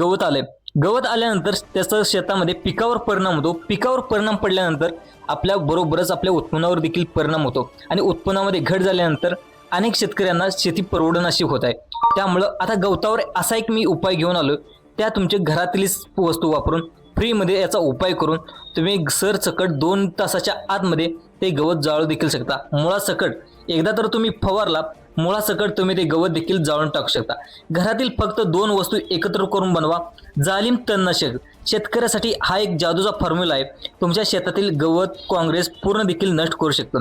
गवत आलंय. गवत आल्यानंतर त्याचा शेतामध्ये पिकावर परिणाम होतो. पिकावर परिणाम पडल्यानंतर आपल्या बरोबरच आपल्या उत्पन्नावर देखील परिणाम होतो. आणि उत्पन्नामध्ये घट झाल्यानंतर अनेक शेतकऱ्यांना शेती परवडनाशी होत आहे. त्यामुळं आता गवतावर असा एक मी उपाय घेऊन आलो त्या तुमच्या घरातीलच वस्तू वापरून फ्रीमध्ये याचा उपाय करून तुम्ही सरसकट दोन तासाच्या आतमध्ये ते गवत जाळू देखील शकता. मुळासकट एकदा तर तुम्ही फवारला मुळासकट तुम्ही ते गवत देखील जाळून टाकू शकता. घरातील फक्त दोन वस्तू एकत्र करून बनवा. जालिम तणनाशक शेतकऱ्यासाठी हा एक जादूचा फॉर्म्युला आहे. तुमच्या शेतातील गवत काँग्रेस पूर्ण देखील नष्ट करू शकतं.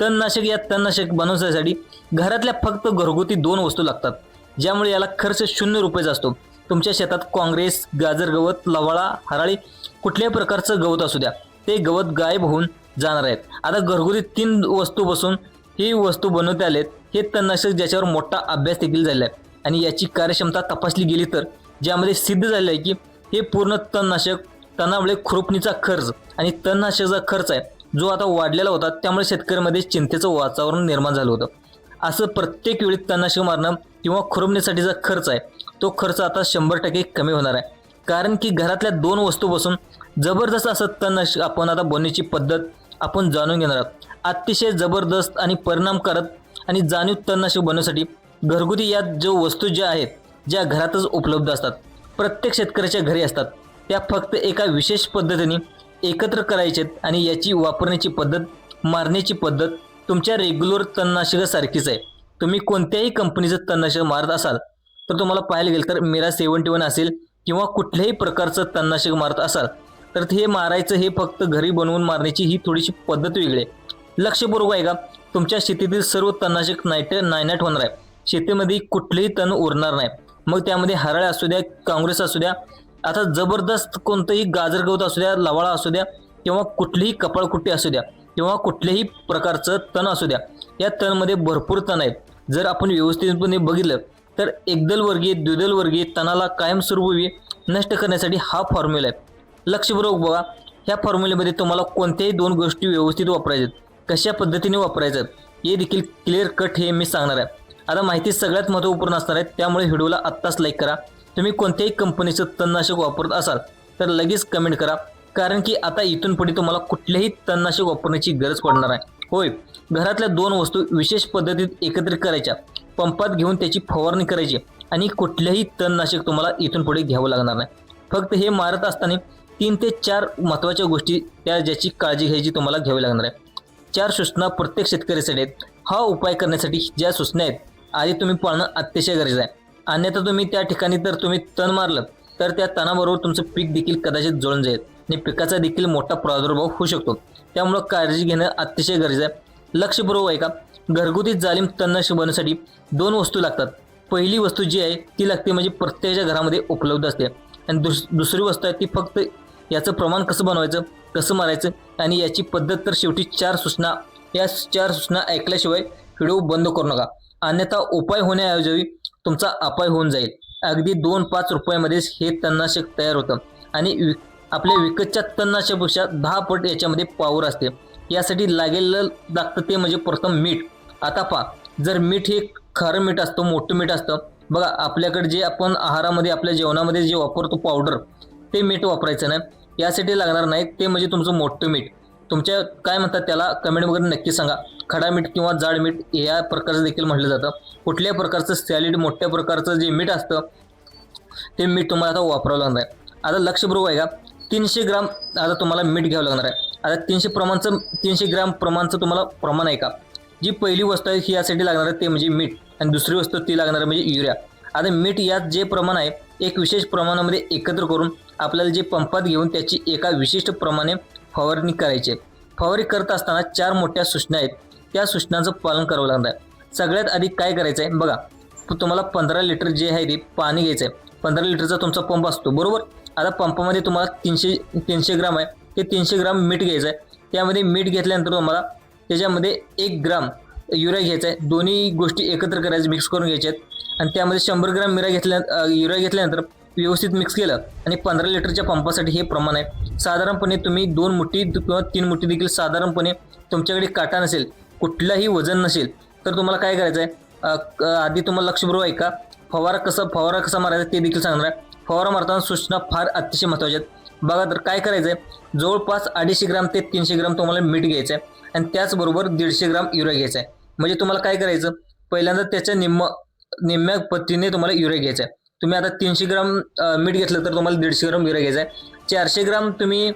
तणनाशक या तणनाशक बनवण्यासाठी घरातल्या फक्त घरगुती दोन वस्तू लागतात. ज्यामुळे याला खर्च शून्य रुपयेचा असतो. तुमच्या शेतात काँग्रेस गाजर गवत लवाळा हराळी कुठल्याही प्रकारचं गवत असू द्या. ते गवत गायब होऊन जाणार आहेत. आता घरगुती तीन वस्तू बसून ही वस्तू बनवता आलेत. हे तणनाशक ज्याच्यावर मोठा अभ्यास देखील झालेला आहे आणि याची कार्यक्षमता तपासली गेली तर ज्यामध्ये सिद्ध झालं आहे की हे पूर्ण तणनाशक तणामुळे खुरपणीचा खर्च आणि तणनाशकाचा खर्च आहे जो आता वाढलेला होता त्यामुळे शेतकऱ्यांमध्ये चिंतेचं वातावरण निर्माण झालं होतं. असं प्रत्येक वेळी तणनाशक मारणं किंवा खुरपणीसाठीचा खर्च आहे तो खर्च आता शंभर टक्के कमी होणार आहे. कारण की घरातल्या दोन वस्तू बसून जबरदस्त असं तणनाशक आपण आता बोलण्याची पद्धत आपण जाणून घेणार आहोत. अतिशय जबरदस्त आणि परिणामकारक आणि जाणीव तणनाशक बनवण्यासाठी घरगुती या जो वस्तू ज्या आहेत ज्या घरातच उपलब्ध असतात प्रत्येक शेतकऱ्याच्या घरी असतात त्या फक्त एका विशेष पद्धतीने एकत्र करायचेत आणि याची वापरण्याची पद्धत मारण्याची पद्धत तुमच्या रेग्युलर तणनाशकासारखीच आहे. तुम्ही कोणत्याही कंपनीचं तणनाशक मारत असाल तर तुम्हाला पाहायला गेलं तर मेरा सेवन्टी वन असेल किंवा कुठल्याही प्रकारचं तणनाशक मारत असाल तर हे मारायचं हे फक्त घरी बनवून मारण्याची ही थोडीशी पद्धत वेगळी आहे. लक्षपूर्वक आहे का तुमच्या शेतीतील सर्व तणनाशक नायट नायनाट होणार आहे. शेतीमध्ये कुठलेही तण उरणार नाही. मग त्यामध्ये हरळ असू द्या काँग्रेस असू द्या आता जबरदस्त कोणतंही गाजर गवत असू द्या लवाळा असू द्या किंवा कुठलीही कपाळकुट्टी असू द्या किंवा कुठल्याही प्रकारचं तण असू द्या या तणमध्ये भरपूर तण आहेत. जर आपण व्यवस्थितपणे बघितलं तर एकदल वर्गीय द्विदल वर्गीय तणाला कायमस्वरूपी नष्ट करण्यासाठी हा फॉर्म्युला आहे. लक्षपूर्वक बघा. ह्या फॉर्म्युलेमध्ये तुम्हाला कोणत्याही दोन गोष्टी व्यवस्थित वापरायच्यात कशा पद्धतीने वापरायचं हे देखील क्लिअर कट हे मी सांगणार आहे. आता माहिती सगळ्यात महत्त्वपूर्ण असणार आहे त्यामुळे व्हिडिओला आत्ताच लाईक करा. तुम्ही कोणत्याही कंपनीचं तणनाशक वापरत असाल तर लगेच कमेंट करा. कारण की आता इथून पुढे तुम्हाला कुठल्याही तणनाशक वापरण्याची गरज पडणार आहे होय घरातल्या दोन वस्तू विशेष पद्धतीत एकत्रित करायच्या. पंपात घेऊन त्याची फवारणी करायची आणि कुठल्याही तणनाशक तुम्हाला इथून पुढे घ्यावं लागणार नाही. फक्त हे मारत असताना तीन ते चार महत्त्वाच्या गोष्टी त्या ज्याची काळजी घ्यायची तुम्हाला घ्यावी लागणार आहे. चार सूचना प्रत्येक शेतकऱ्यासाठी आहेत. हा उपाय करण्यासाठी ज्या सूचना आहेत आधी तुम्ही पाळणं अतिशय गरजेचं आहे. अन्यथा तुम्ही त्या ठिकाणी जर तुम्ही तण मारलं तर त्या तणाबरोबर तुमचं पीक देखील कदाचित जळून जाईल. आणि पिकाचा देखील मोठा प्रादुर्भाव होऊ शकतो. त्यामुळं काळजी घेणं अतिशय गरजेचं आहे. लक्षपूर्वक आहे का घरगुती जालीम तणनाशक बनवण्यासाठी दोन वस्तू लागतात. पहिली वस्तू जी आहे ती लागते म्हणजे प्रत्येकाच्या घरामध्ये उपलब्ध असते. आणि दुस दुसरी वस्तू आहे ती फक्त याचं प्रमाण कसं बनवायचं? कसं मारायचं? आणि याची पद्धत तर शेवटी चार सूचना. या चार सूचना ऐकल्याशिवाय व्हिडिओ बंद करू नका. अन्यथा उपाय होण्याऐवजी तुमचा अपाय होऊन जाईल. अगदी दोन पाच रुपयामध्येच हे तणनाशक तयार होतं. आणि वि आपल्या विकतच्या तणनाशकपेक्षा दहा पट याच्यामध्ये पावर असते. यासाठी लागेल लागतं ते म्हणजे प्रथम मीठ. आता पहा जर मीठ हे खारं मीठ असतं मोठं मीठ असतं बघा आपल्याकडे जे आपण आहारामध्ये आपल्या जेवणामध्ये जे वापरतो पावडर ते मीठ वापरायचं नाही. यासाठी लागणार नाही. ते म्हणजे तुमचं मोठं मीठ. तुमच्या काय म्हणतात त्याला? कमेंट वगैरे नक्की सांगा. खडा मीठ किंवा जाड मीठ या प्रकारचं देखील म्हटलं जातं. कुठल्याही प्रकारचं सॅलिड मोठ्या प्रकारचं जे मीठ असतं ते मीठ तुम्हाला आता वापरावं लागणार आहे. आता लक्षपूर्वक आहे का तीनशे ग्राम आता तुम्हाला मीठ घ्यावं लागणार आहे. आता तीनशे प्रमाणचं तीनशे ग्राम प्रमाणचं तुम्हाला प्रमाण आहे का? जी पहिली वस्तू आहे ही यासाठी लागणार आहे ते म्हणजे मीठ. आणि दुसरी वस्तू ती लागणार आहे म्हणजे युरिया. आता मीठ यात जे प्रमाण आहे एक विशेष प्रमाणामध्ये एकत्र करून आपल्याला जे पंपात घेऊन त्याची एका विशिष्ट प्रमाणे फवारणी करायची आहे. फवारणी करत असताना चार मोठ्या सूचना आहेत. त्या सूचनांचं पालन करावं लागणार आहे. सगळ्यात आधी काय करायचं आहे? बघा तुम्हाला पंधरा लिटर जे आहे ते पाणी घ्यायचं आहे. पंधरा लिटरचा तुमचा पंप असतो बरोबर? आता पंपामध्ये तुम्हाला तीनशे तीनशे ग्राम आहे. ते तीनशे ग्राम मीठ घ्यायचं आहे. त्यामध्ये मीठ घेतल्यानंतर तुम्हाला त्याच्यामध्ये एक ग्राम युरिया घ्यायचा आहे. दोन्ही गोष्टी एकत्र करायच्या मिक्स करून घ्यायच्या आहेत. आणि त्यामध्ये शंभर ग्राम मिरा घेतल्या युरिया घेतल्यानंतर व्यवस्थित मिक्स केलं. आणि पंधरा लिटरच्या पंपासाठी हे प्रमाण आहे. साधारणपणे तुम्ही दोन मुठी किंवा तीन मुठी देखील साधारणपणे तुमच्याकडे काटा नसेल कुठलाही वजन नसेल तर तुम्हाला काय करायचं आहे? आधी तुम्हाला लक्षपूर्वक आहे का फवारा कसा फवारा कसा मारायचा ते देखील सांगणार आहे. फवारा मारताना सूचना फार अतिशय महत्त्वाच्या आहेत. बघा तर काय करायचं आहे? जवळपास अडीचशे ग्राम ते तीनशे ग्राम तुम्हाला मीठ घ्यायचं आहे. आणि त्याचबरोबर दीडशे ग्राम युरिया घ्यायचा आहे. म्हणजे तुम्हाला काय करायचं? पहिल्यांदा त्याच्या निम्म निम्म्या पद्धतीने तुम्हाला युरिया घ्यायचा आहे. तुम्ही आता तीनशे ग्राम मीठ घेतलं तर तुम्हाला दीडशे ग्राम युरिया घ्यायचा आहे. चारशे ग्राम तुम्ही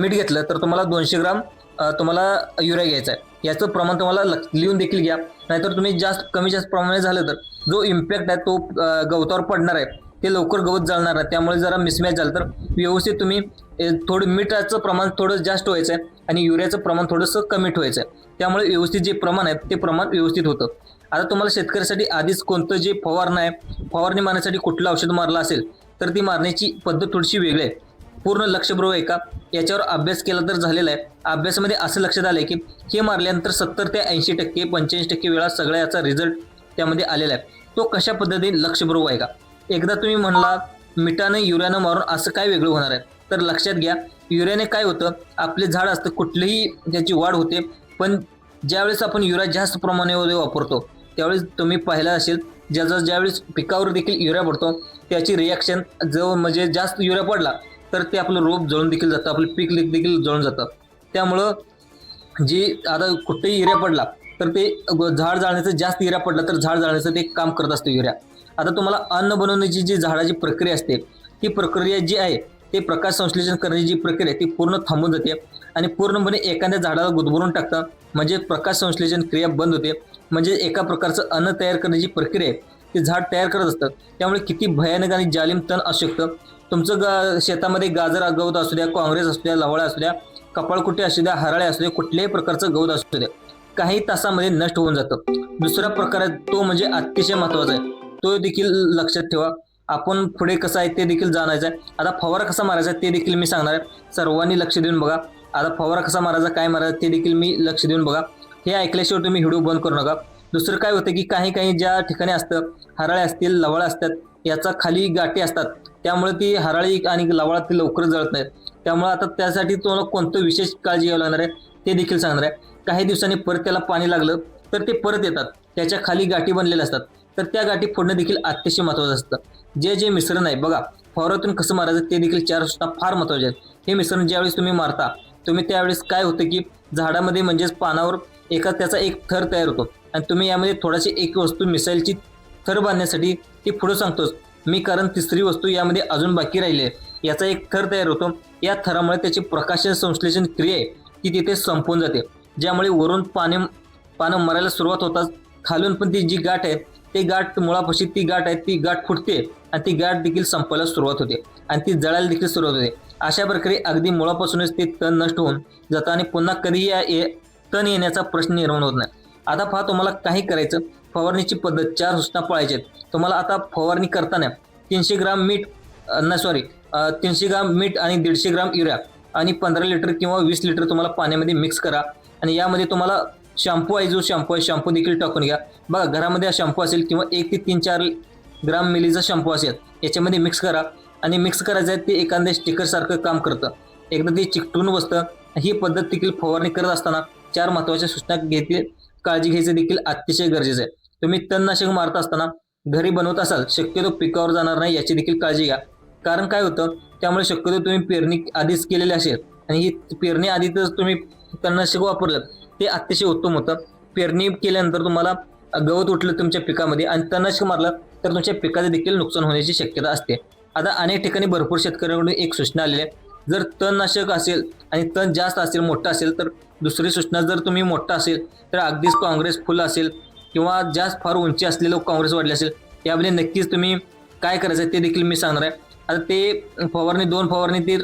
मीठ घेतलं तर तुम्हाला दोनशे ग्राम तुम्हाला युरिया घ्यायचा आहे. याचं प्रमाण तुम्हाला लक्ष लिहून देखील घ्या. नाहीतर तुम्ही जास्त कमी जास्त प्रमाणे झालं तर जो इम्पॅक्ट आहे तो गवतावर पडणार आहे. ते लवकर गवत जाळणार आहे त्यामुळे जरा मिसमॅच झालं तर व्यवस्थित तुम्ही थोडं मिठाचं प्रमाण थोडं जास्त व्हायचं आहे आणि युरियाचं प्रमाण थोडंसं कमी ठेवायचं आहे. त्यामुळे व्यवस्थित जे प्रमाण आहे ते प्रमाण व्यवस्थित होतं. आता तुम्हाला शेतकऱ्यासाठी आधीच कोणतं जे फवारणं आहे फवारणी मारण्यासाठी कुठलं औषध मारलं असेल तर ती मारण्याची पद्धत थोडीशी वेगळी आहे. पूर्ण लक्षपूर्वक आहे का? याच्यावर अभ्यास केला तर झालेला आहे. अभ्यासामध्ये असं लक्षात आलं आहे की हे मारल्यानंतर सत्तर ते ऐंशी टक्के पंच्याऐंशी टक्के वेळा सगळ्या याचा रिझल्ट त्यामध्ये आलेला आहे. तो कशा पद्धतीने लक्षपूर्वक आहे का? एकदा तुम्ही म्हणला मिठानं युरियानं मारून असं काय वेगळं होणार आहे? तर लक्षात घ्या युरियाने काय होतं आपले झाड असतं कुठलीही त्याची वाढ होते पण ज्यावेळेस आपण युरिया जास्त प्रमाणामध्ये वापरतो त्यावेळेस तुम्ही पाहिला असेल ज्याचा ज्यावेळेस पिकावर देखील युरिया पडतो त्याची रिॲक्शन जो म्हणजे जास्त युरिया पडला तर ते आपलं रोप जळून देखील जातं आपलं पीक देखील जळून जातं. त्यामुळं जी आता कुठेही युरिया पडला तर ते झाड जाळण्याचं जास्त युरिया पडला तर झाड जाळण्याचं ते काम करत असतं युरिया आता तुम्हाला अन्न बनवण्याची जी झाडाची प्रक्रिया असते ती प्रक्रिया जी आहे ते प्रकाश संश्लेषण करण्याची जी प्रक्रिया आहे ती पूर्ण थांबून जाते आणि पूर्णपणे एखाद्या झाडाला गुदमरून टाकतं म्हणजे प्रकाश संश्लेषण क्रिया बंद होते. म्हणजे एका प्रकारचं अन्न तयार करण्याची प्रक्रिया आहे ते झाड तयार करत असतं. त्यामुळे किती भयानक आणि जालिम तण असू शकतं. तुमचं गा शेतामध्ये गाजर गवत असू द्या काँग्रेस असू द्या लवळा असू द्या कपाळकुटे असू द्या हराळे असू द्या कुठल्याही प्रकारचं गवत असू द्या काही तासामध्ये नष्ट होऊन जातं. दुसरा प्रकार आहे तो म्हणजे अतिशय महत्त्वाचा आहे. तो देखील लक्षात ठेवा. आपण पुढे कसं आहे ते देखील जाणायचं आहे. आता फवारा कसा मारायचा आहे ते देखील मी सांगणार आहे. सर्वांनी लक्ष देऊन बघा. आता फवारा कसा मारायचा काय मारायचा ते देखील मी लक्ष देऊन बघा. हे ऐकल्याशिवाय तुम्ही व्हिडिओ बंद करू नका. दुसरं काय होतं की काही काही ज्या ठिकाणी असतं हराळे असतील लवळ असतात याचा खाली गाठी असतात. त्यामुळे ती हराळी आणि लवळा ती लवकर जळत नाहीत त्यामुळे आता त्यासाठी तुम्हाला कोणतं विशेष काळजी घ्यावी लागणार आहे ते देखील सांगणार आहे. काही दिवसांनी परत त्याला पाणी लागलं तर ते परत येतात. त्याच्याखाली गाठी बनलेल्या असतात. तर त्या गाठी फोडणं देखील अतिशय महत्त्वाचं असतं. जे जे मिश्रण आहे बघा फवारातून कसं मारायचं ते देखील चार सूचना फार महत्त्वाचे आहेत. हे मिश्रण ज्यावेळेस तुम्ही मारता तुम्ही त्यावेळेस काय होतं की झाडामध्ये म्हणजेच पानावर एका त्याचा एक थर तयार होतो. आणि तुम्ही यामध्ये थोडीशी एक वस्तू मिसाईलची थर बांधण्यासाठी ती पुढं सांगतोच. मी कारण तिसरी वस्तू यामध्ये अजून बाकी राहिली आहे. याचा एक थर तयार होतो. या थरामुळे त्याची प्रकाशन संश्लेषण क्रिया आहे ती तिथे संपून जाते. ज्यामुळे वरून पाने पानं मरायला सुरुवात होताच. खालून पण ती जी गाठ आहे ते गाठ मुळापाशी ती गाठ आहे ती गाठ फुटते. आणि ती गाठ देखील संपायला सुरुवात होते. आणि ती जळायला देखील सुरुवात होते. अशा प्रकारे अगदी मुळापासूनच ते तण नष्ट होऊन जातं आणि पुन्हा कधी या ये- तण येण्याचा प्रश्न निर्माण होत नाही. आता पहा तुम्हाला काही करायचं. फवारणीची पद्धत चार सूचना पाळायच्या आहेत. तुम्हाला आता फवारणी करताना तीनशे ग्राम मीठ नाही सॉरी तीनशे ग्राम मीठ आणि दीडशे ग्राम युरिया आणि पंधरा लिटर किंवा वीस लिटर तुम्हाला पाण्यामध्ये मिक्स करा. आणि यामध्ये तुम्हाला शॅम्पू आहे जो शॅम्पू आहे शॅम्पू देखील टाकून घ्या. बघा घरामध्ये हा शॅम्पू असेल किंवा एक ते तीन चार ग्राम मिलीचा शॅम्पू असेल याच्यामध्ये मिक्स करा. आणि मिक्स करायचं आहे ते एखाद्या स्टिकरसारखं काम करतं. एकदा ते चिकटून बसतं. ही पद्धत देखील फवारणी करत असताना चार महत्त्वाच्या सूचना घेतील काळजी घ्यायचं देखील अतिशय गरजेचं आहे. तुम्ही तणनाशक मारत असताना घरी बनवत असाल शक्यतो पिकावर जाणार नाही याची देखील काळजी घ्या. कारण काय होतं त्यामुळे शक्यतो तुम्ही पेरणी आधीच केलेली असेल. आणि ही पेरणी आधीच तुम्ही तणनाशक वापरलं ते अतिशय उत्तम होतं. पेरणी केल्यानंतर तुम्हाला गवत उठलं तुमच्या पिकामध्ये आणि तणनाशक मारलं तर तुमच्या पिकाचे देखील नुकसान होण्याची शक्यता असते. आता अनेक ठिकाणी भरपूर शेतकऱ्यांकडून एक सूचना आलेली आहे. जर तणनाशक असेल आणि तण जास्त असेल मोठं असेल तर दुसरी सूचना जर तुम्ही मोठं असेल तर अगदीच काँग्रेस फुल असेल किंवा जास्त फार उंची असलेलं काँग्रेस वाढले असेल यामध्ये नक्कीच तुम्ही काय करायचं आहे ते देखील मी सांगणार आहे. आता ते फवारणी दोन फवारणी ते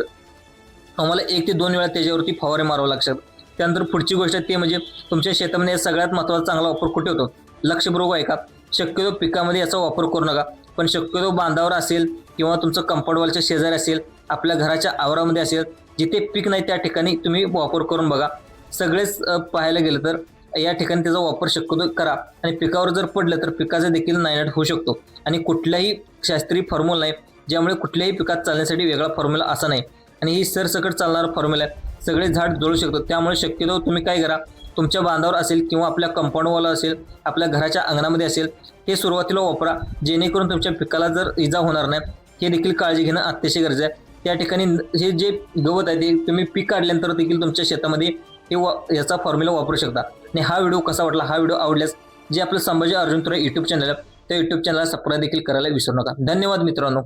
आम्हाला एक ते दोन वेळा त्याच्यावरती फवारे मारावं लागतात. त्यानंतर पुढची गोष्ट ते म्हणजे तुमच्या शेतामध्ये सगळ्यात महत्त्वाचा चांगला वापर कुठे होतो? लक्षपूर्वक आहे का शक्यतो पिकामध्ये याचा वापर करू नका. पण शक्यतो बांधावर असेल किंवा तुमचं कंपाऊंडवॉलच्या शेजारी असेल आपल्या घराच्या आवारामध्ये असेल जिथे पीक नाही त्या ठिकाणी तुम्ही वापर करून बघा. सगळेच पाहायला गेलं तर या ठिकाणी त्याचा वापर शक्यतो करा. आणि पिकावर जर पडलं तर पिकाचा देखील नायनाट होऊ शकतो. आणि कुठलाही शास्त्रीय फॉर्म्युला नाही ज्यामुळे कुठल्याही पिकात चालण्यासाठी वेगळा फॉर्म्युला असा नाही. आणि ही सरसकट चालणारा फॉर्म्युला आहे. सगळे झाड जळू शकतो त्यामुळे शक्यतो तुम्ही काय करा तुमच्या बांधावर असेल किंवा आपल्या कंपाऊंडवाला असेल आपल्या घराच्या अंगणामध्ये असेल हे सुरुवातीला वापरा. जेणेकरून तुमच्या पिकाला जर इजा होणार नाही हे देखील काळजी घेणं अतिशय गरजेचं आहे. त्या ठिकाणी हे जे गवत आहे ते तुम्ही पीक काढल्यानंतर देखील तुमच्या शेतामध्ये हे वा याचा फॉर्म्युला वापरू शकता. आणि हा व्हिडिओ कसा वाटला हा व्हिडिओ आवडल्यास जे आपलं संभाजी अर्जुन तुरे यूट्यूब चॅनल आहे त्या यूट्यूब चॅनलला सबस्क्राईब देखील करायला विसरू नका. धन्यवाद मित्रांनो.